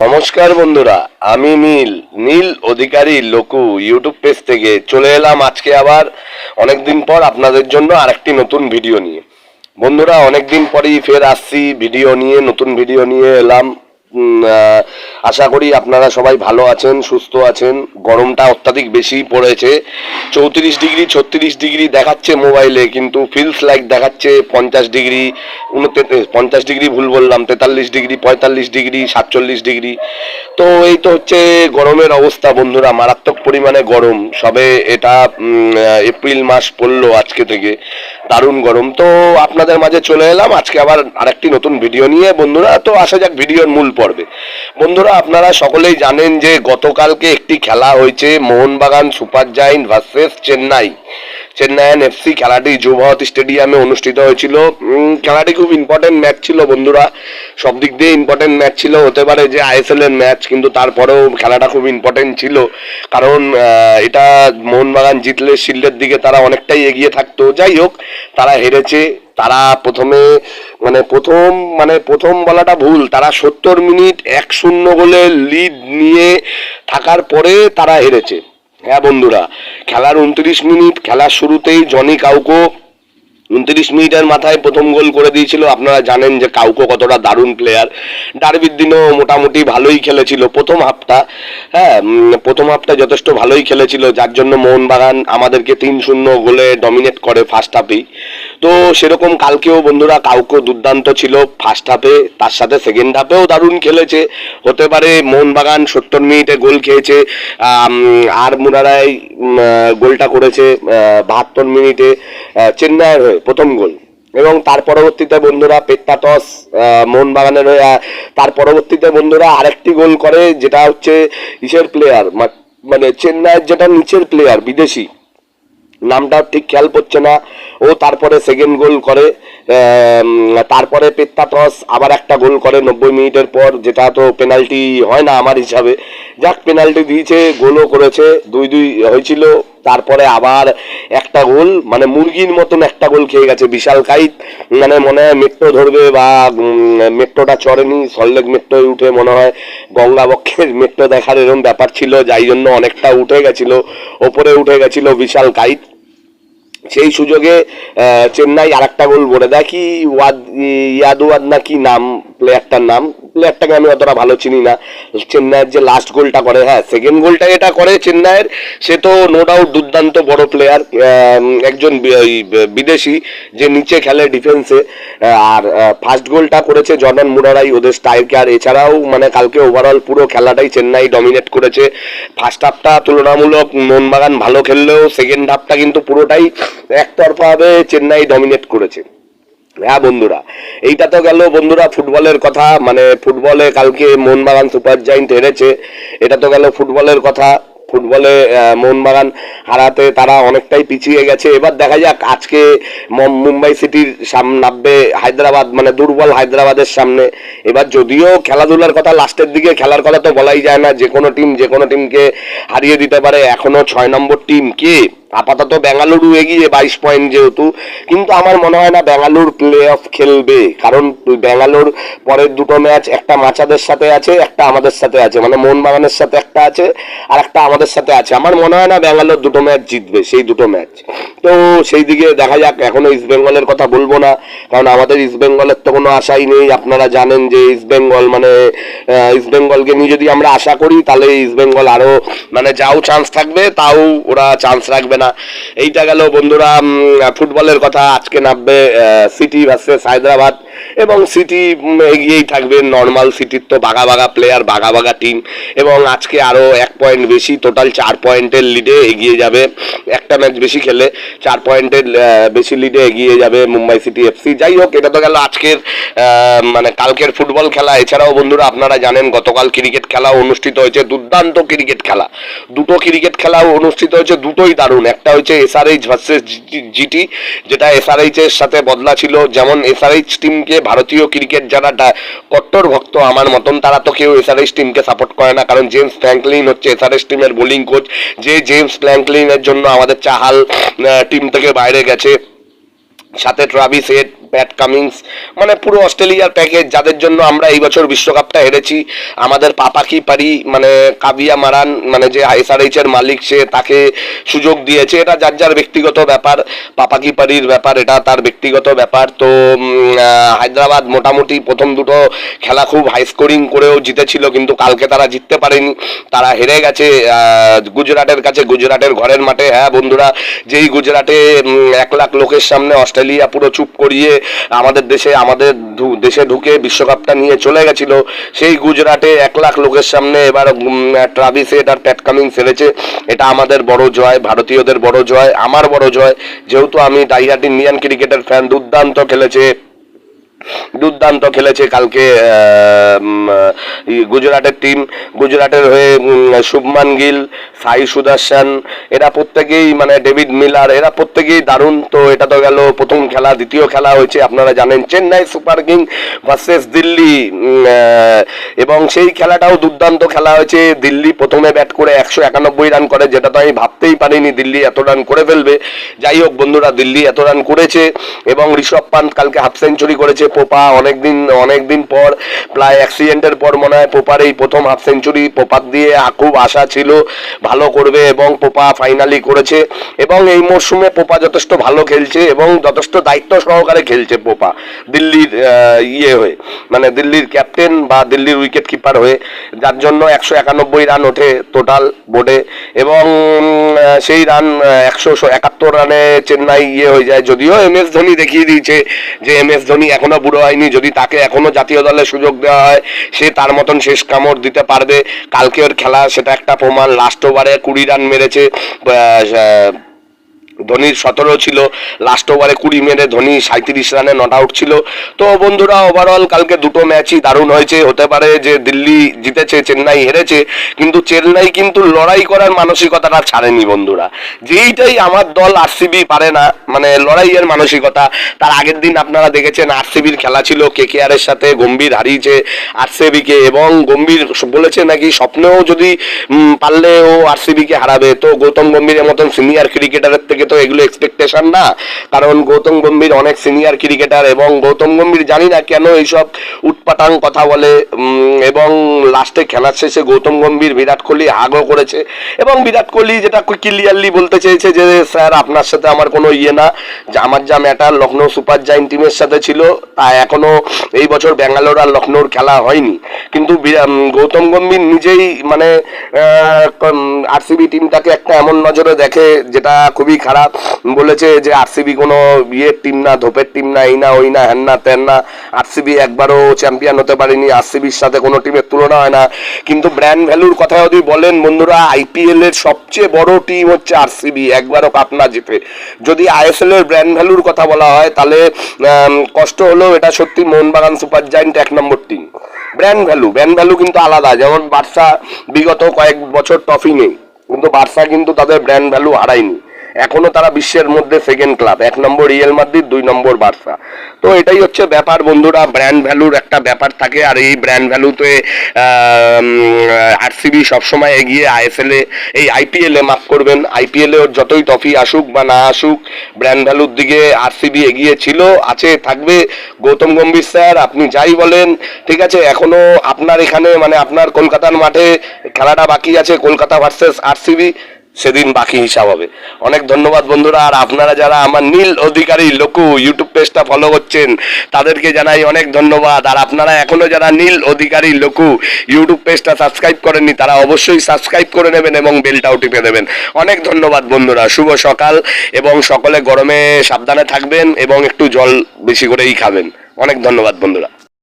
নমস্কার বন্ধুরা, আমি নীল। নীল অধিকারী লোকু ইউটিউব পেজ থেকে চলে এলাম আজকে আবার অনেকদিন পর আপনাদের জন্য আরেকটি নতুন ভিডিও নিয়ে। বন্ধুরা, অনেকদিন পরেই ফের আসছি, ভিডিও নিয়ে, নতুন ভিডিও নিয়ে এলাম। আশা করি আপনারা সবাই ভালো আছেন, সুস্থ আছেন। গরমটা অত্যাধিক বেশি পড়েছে। চৌত্রিশ ডিগ্রি, ছত্রিশ ডিগ্রি দেখাচ্ছে মোবাইলে, কিন্তু ফিলস লাইক দেখাচ্ছে পঞ্চাশ ডিগ্রি উনতে পঞ্চাশ ডিগ্রি ভুল বললাম, তেতাল্লিশ ডিগ্রি, পঁয়তাল্লিশ ডিগ্রি, সাতচল্লিশ ডিগ্রি। তো এই তো হচ্ছে গরমের অবস্থা বন্ধুরা, মারাত্মক পরিমাণে গরম। সবে এটা এপ্রিল মাস পড়ল আজকে থেকে। দারুণ গরম। তো আপনাদের মাঝে চলে এলাম। আজকে আবার আরেকটি নতুন ভিডিও নিয়ে। বন্ধুরা, তো আসা যাক ভিডিওর মূল পর্বে। বন্ধুরা আপনারা সকলেই জানেন যে গতকালকে একটি খেলা হয়েছে Mohun Bagan Super Giant versus Chennai. Chennaiyin FC খেলাটি যুবভারতী স্টেডিয়ামে অনুষ্ঠিত হয়েছিল। খেলাটি খুব ইম্পর্টেন্ট ম্যাচ ছিল বন্ধুরা। সব দিক দিয়ে ইম্পর্টেন্ট ম্যাচ ছিল। হতে পারে যে আইএসএল এর ম্যাচ কিন্তু তারপরেও খেলাটা খুব ইম্পর্টেন্ট ছিল। কারণ এটা মোহনবাগান জিতলে শিল্ডের দিকে তারা অনেকটাই এগিয়ে থাকতো। যাই হোক, তারা হেরেছে। তারা প্রথমে মানে প্রথম মানে প্রথম বলাটা ভুল। তারা সত্তর মিনিট এক শূন্য গোলে লিড নিয়ে থাকার পরে তারা হেরেছে। হ্যাঁ বন্ধুরা, খেলার উনত্রিশ মিনিট খেলার শুরুতেই জনি কাউকো উনত্রিশ মিনিটের মাথায় প্রথম গোল করে দিয়েছিল। আপনারা জানেন যে কাউকো কতটা দারুণ প্লেয়ার ডার্বির দিনও মোটামুটি ভালোই খেলেছিল। প্রথম হাফটা হ্যাঁ প্রথম হাফটা যথেষ্ট ভালোই খেলেছিল। যার জন্য মোহনবাগান আমাদেরকে তিন শূন্য গোলে ডমিনেট করে ফার্স্ট হাফেই তো সেরকম কালকেও বন্ধুরা কাউকো দুর্দান্ত ছিল ফার্স্ট হাফে তার সাথে সেকেন্ড হাফেও দারুণ খেলেছে। হতে পারে মোহনবাগান সত্তর মিনিটে গোল খেয়েছে আর মুরারাই গোলটা করেছে বাহাত্তর মিনিটে চেন্নাইয়ের হয়ে প্রথম গোল। এবং তার পরবর্তীতে বন্ধুরা পেত্তাটস মোহনবাগানের হয়ে তার পরবর্তীতে বন্ধুরা আরেকটি গোল করে, যেটা হচ্ছে ইসের প্লেয়ার মানে চেন্নাইয়ের যেটা নিচের প্লেয়ার বিদেশি। নামটা ঠিক খেয়াল পড়ছে না। ও তারপরে সেকেন্ড গোল করে। তারপরে পেত্তাটস আবার একটা গোল করে নব্বই মিনিটের পর, যেটা তো পেনাল্টি হয় না আমার হিসাবে। যাক পেনাল্টি দিয়েছে, গোলও করেছে দুই দুই হয়েছিল। তারপরে আবার একটা গোল মানে মুরগির মতন একটা গোল খেয়ে গেছে বিশাল কাইত। মানে মনে হয় মেট্রো ধরবে বা মেট্রোটা চড়েনি সল্লেক মেট্রোয় উঠে মনে হয় গঙ্গাবক্ষের মেট্রো দেখার এরকম ব্যাপার ছিল, যাই জন্য অনেকটা উঠে গেছিল, ওপরে উঠে গেছিল বিশাল কাইত। সেই সুযোগে চেন্নাই আর একটা গোল বলে দেয়। কি ওয়াদ ইয়াদুয়াদ না কি নাম প্লেয়ারটার নাম? প্লেয়ারটাকে আমি অতটা ভালো চিনি না। চেন্নাইয়ের যে লাস্ট গোলটা করে হ্যাঁ সেকেন্ড গোলটা এটা করে চেন্নাইয়ের, সে তো নো ডাউট দুর্দান্ত বড় প্লেয়ার একজন বিদেশি যে নিচে খেলে ডিফেন্সে আর ফার্স্ট গোলটা করেছে জর্ডান মুরারাই, ওদের স্ট্রাইকার এছাড়াও মানে কালকে ওভারঅল পুরো খেলাটাই চেন্নাই ডমিনেট করেছে। ফার্স্ট হাফটা তুলনামূলক মোহনবাগান ভালো খেললেও সেকেন্ড হাফটা কিন্তু পুরোটাই একতরফাভাবে চেন্নাই ডমিনেট করেছে। হ্যাঁ বন্ধুরা। এইটা তো গেল, বন্ধুরা, ফুটবলের কথা। মানে ফুটবলে কালকে মোহনবাগান সুপার জাইন্ট হেরেছে। এটা তো গেল ফুটবলের কথা। ফুটবলে মোহনবাগান হারাতে তারা অনেকটাই পিছিয়ে গেছে। এবার দেখা যাক, আজকে মুম্বাই সিটির নামবে হায়দ্রাবাদ মানে দুর্বল হায়দ্রাবাদের সামনে। এবার যদিও খেলাধুলার কথা লাস্টের দিকে, খেলার কথা তো বলাই যায় না। যে কোনো টিম যে কোনো টিমকে হারিয়ে দিতে পারে। এখনও ছয় নম্বর টিম কে? আপাতত বেঙ্গালুরু এগিয়ে বাইশ পয়েন্ট যেহেতু কিন্তু আমার মনে হয় না বেঙ্গালুর প্লে অফ খেলবে। কারণ বেঙ্গালুর পরের দুটো ম্যাচ একটা মাচাদের সাথে আছে একটা আমাদের সাথে আছে। মানে মোহনবাগানের সাথে একটা আছে আর একটা আমাদের সাথে আছে। আমার মনে হয় না ব্যাঙ্গালোর দুটো ম্যাচ জিতবে সেই দুটো ম্যাচ তো সেই দিকে দেখা যাক এখনও ইস্ট বেঙ্গলের কথা বলব না। কারণ আমাদের ইস্ট বেঙ্গলের তো কোনো আশাই নেই। আপনারা জানেন যে ইস্ট বেঙ্গল মানে আহ, ইস্ট বেঙ্গলকে নিয়ে যদি আমরা আশা করি তাহলে ইস্ট বেঙ্গল আরও মানে যাও চান্স থাকবে তাও ওরা চান্স রাখবে না। এইটা গেল বন্ধুরা ফুটবলের কথা। আজকে নামবে সিটি ভার্সেস হায়দ্রাবাদ। এবং সিটি এগিয়েই থাকবে নর্মাল সিটির তো বাঘা বাঘা প্লেয়ার বাঘা বাঘা টিম এবং আজকে আরও এক পয়েন্ট বেশি টোটাল চার পয়েন্টের লিডে এগিয়ে যাবে। একটা ম্যাচ বেশি খেলে চার পয়েন্টের বেশি লিডে এগিয়ে যাবে মুম্বাই সিটি এফসি যাই হোক, এটা তো গেল আজকের মানে কালকের ফুটবল খেলা। এছাড়াও বন্ধুরা, আপনারা জানেন, গতকাল ক্রিকেট খেলা অনুষ্ঠিত হয়েছে, দুর্দান্ত ক্রিকেট খেলা। দুটো ক্রিকেট খেলা অনুষ্ঠিত হয়েছে, দুটোই দারুণ। একটা হচ্ছে এসআরএইচ ভার্সেস জিটি যেটা এসআরএইচ এর সাথে বদলা ছিল। যেমন এসআরএইচ টিমকে ভারতীয় ক্রিকেট যারা কট্টর ভক্ত আমার মতন। তারা তো কেউ এসআরএস টিমকে সাপোর্ট করে না, কারণ জেমস ফ্র্যাঙ্কলিন হচ্ছে এসআরএইচ টিমের বোলিং কোচ যে জেমস ফ্র্যাঙ্কলিনের জন্য আমাদের চাহাল টিম থেকে বাইরে গেছে। সাথে ট্রাভিস হেড প্যাট কামিংস মানে পুরো অস্ট্রেলিয়ার প্যাকেজ যাদের জন্য আমরা এই বছর বিশ্বকাপটা হেরেছি। আমাদের পাপা কি পারি মানে কাবিয়া মারান মানে যে আইএসআরএইচ এর মালিক, সে তাকে সুযোগ দিয়েছে। এটা যার যার ব্যক্তিগত ব্যাপার পাপা কি পারির ব্যাপার, এটা তার ব্যক্তিগত ব্যাপার। তো হায়দ্রাবাদ মোটামুটি প্রথম দুটো খেলা খুব হাই স্কোরিং করেও জিতেছিল, কিন্তু কালকে তারা জিততে পারেনি। তারা হেরে গেছে গুজরাটের কাছে, গুজরাটের ঘরের মাঠে। হ্যাঁ বন্ধুরা, যেই গুজরাটে এক লাখ লোকের সামনে অস্ট্রেলিয়া পুরো চুপ করিয়ে আমাদের দেশে আমাদের দেশে ঢুকে বিশ্বকাপটা নিয়ে চলে গেছিল, সেই গুজরাটে এক লাখ লোকের সামনে এবার ট্রাভিস হেড আর প্যাট কামিংস হেরেছে। এটা আমাদের বড় জয়, ভারতীয়দের বড় জয়, আমার বড় জয়। যেহেতু আমি ডাইহার্ট ইন্ডিয়ান ক্রিকেটের ফ্যান দুর্দান্ত খেলেছে। দুর্দান্ত খেলেছে কালকে গুজরাটের টিম গুজরাটের হয়ে শুভমান গিল, সাই সুদর্শন, এরা প্রত্যেকেই মানে ডেভিড মিলার, এরা প্রত্যেকেই দারুণ। তো এটা তো গেল প্রথম খেলা, দ্বিতীয় খেলা হয়েছে, আপনারা জানেন, Chennai super king versus Delhi এবং সেই খেলাটাও দুর্দান্ত খেলা হয়েছে। দিল্লি প্রথমে ব্যাট করে একশো একানব্বই রান করে, যেটা তো আমি ভাবতেই পারিনি দিল্লি এত রান করে ফেলবে। যাই হোক বন্ধুরা, দিল্লি এত রান করেছে, এবং ঋষভ পান্ত কালকে হাফ সেঞ্চুরি করেছে পোপা অনেকদিন অনেকদিন পর, প্রায় অ্যাক্সিডেন্টের পর মনে হয় পোপার এই প্রথম হাফ সেঞ্চুরি পোপার দিয়ে খুব আশা ছিল ভালো করবে এবং পোপা ফাইনালি করেছে এবং এই মরশুমে পোপা যথেষ্ট ভালো খেলছে এবং যথেষ্ট দায়িত্ব সহকারে খেলছে পোপা দিল্লির ইয়ে হয়ে মানে দিল্লির ক্যাপ্টেন বা দিল্লির উইকেট কিপার হয়ে। যার জন্য একশো একানব্বই রান ওঠে টোটাল বোর্ডে এবং সেই রান একশো একাত্তর রানে চেন্নাই ইয়ে হয়ে যায়। যদিও এম এস ধোনি দেখিয়ে দিয়েছে যে এম এস ধোনি এখনও বুড়ো হয়নি, যদি তাকে এখনও জাতীয় দলে সুযোগ দেওয়া হয়, সে তার মতন শেষ কামড় দিতে পারবে। কালকে ওর খেলা, সেটা একটা প্রমাণ। লাস্ট ওভারে কুড়ি রান মেরেছে ধোনির সতেরো ছিল লাস্ট ওভারে কুড়ি মেরে ধোনি সাঁত্রিশ রানে নট আউট ছিল। তো বন্ধুরা ওভারঅল কালকে দুটো ম্যাচই দারুণ হয়েছে। হতে পারে যে দিল্লি জিতেছে, চেন্নাই হেরেছে, কিন্তু চেন্নাই কিন্তু লড়াই করার মানসিকতাটা ছাড়েনি বন্ধুরা। যেইটাই আমার দল আরসিবি পারে না মানে লড়াইয়ের মানসিকতা, তার আগের দিন আপনারা দেখেছেন আরসিবির খেলা ছিল কে কে এর সাথে গম্ভীর হারিয়েছে আরসিবিকে এবং গম্ভীর বলেছে নাকি স্বপ্নেও যদি পারলে ও আরসিবিকে হারাবে। তো গৌতম গম্ভীরের মতন সিনিয়র ক্রিকেটারের থেকে তো এগুলো এক্সপেকটেশন না। কারণ গৌতম গম্ভীর অনেক সিনিয়র ক্রিকেটার এবং গৌতম গম্ভীর জানি না কেন এইসব উটপাটাং কথা বলে এবং লাস্টে খেলার শেষে গৌতম গম্ভীর বিরাট কোহলি হাগও করেছে। এবং বিরাট কোহলি যেটা ক্লিয়ারলি বলতে চেয়েছে যে, স্যার, আপনার সাথে আমার কোনো ইয়ে না। আমার যা ম্যাটার লখনৌ সুপার জাইন্ট টিমের সাথে ছিল, তা এখনও এই বছর ব্যাঙ্গালোর আর লখনৌর খেলা হয়নি। কিন্তু গৌতম গম্ভীর নিজেই মানে আরসিবি টিমটাকে একটা এমন নজরে দেখে, যেটা খুবই খারাপ বলেছে যে আরসিবি কোনো ইয়ের টিম না, ধোপের টিম না, এই না, ওই না, হ্যান না, ত্যান না। আরসিবি একবারও চ্যাম্পিয়ন হতে পারেনি, আরসিবির সাথে কোনো টিমের তুলনা হয় না। কিন্তু ব্র্যান্ড ভ্যালুর কথা যদি বলেন বন্ধুরা আইপিএল এর সবচেয়ে বড় টিম হচ্ছে আরসিবি, একবারও কাপ না জিতে। যদি আইএসএল এর ব্র্যান্ড ভ্যালুর কথা বলা হয়, তাহলে কষ্ট হলেও এটা সত্যি মোহনবাগান সুপার জায়েন্ট এক নম্বর team brand value brand value কিন্তু আলাদা। যেমন বার্সা বিগত কয়েক বছর ট্রফি নেই। কিন্তু বার্সা কিন্তু তাদের ব্র্যান্ড ভ্যালু হারায়নি। এখনও তারা বিশ্বের মধ্যে সেকেন্ড ক্লাব এক নম্বর রিয়েল মাদ্রিদ দুই নম্বর বার্সা তো এটাই হচ্ছে ব্যাপার বন্ধুরা ব্র্যান্ড ভ্যালুর একটা ব্যাপার থাকে, আর এই ব্র্যান্ড ভ্যালুতে আরসিবি সবসময় এগিয়ে আইএসএল এই আইপিএল মাফ করবেন। আইপিএল ওর যতই ট্রফি আসুক বা না আসুক ব্র্যান্ড ভ্যালুর দিকে আরসিবি এগিয়ে ছিল, আছে, থাকবে। গৌতম গম্ভীর স্যার, আপনি যাই বলেন, ঠিক আছে, এখনও আপনার এখানে মানে আপনার কলকাতার মাঠে খেলাটা বাকি আছে, কলকাতা ভার্সেস আরসিবি সেদিন বাকি হিসাব হবে। অনেক ধন্যবাদ বন্ধুরা, আর আপনারা যারা আমার নীল অধিকারী লোকু ইউটিউব পেজটা ফলো করছেন, তাদেরকে জানাই অনেক ধন্যবাদ। আর আপনারা এখনও যারা নীল অধিকারী লোকু ইউটিউব পেজটা সাবস্ক্রাইব করেননি, তারা অবশ্যই সাবস্ক্রাইব করে নেবেন এবং বেলটাও টিপে দেবেন। অনেক ধন্যবাদ বন্ধুরা, শুভ সকাল এবং সকলে গরমে সাবধানে থাকবেন এবং একটু জল বেশি করেই খাবেন। অনেক ধন্যবাদ বন্ধুরা।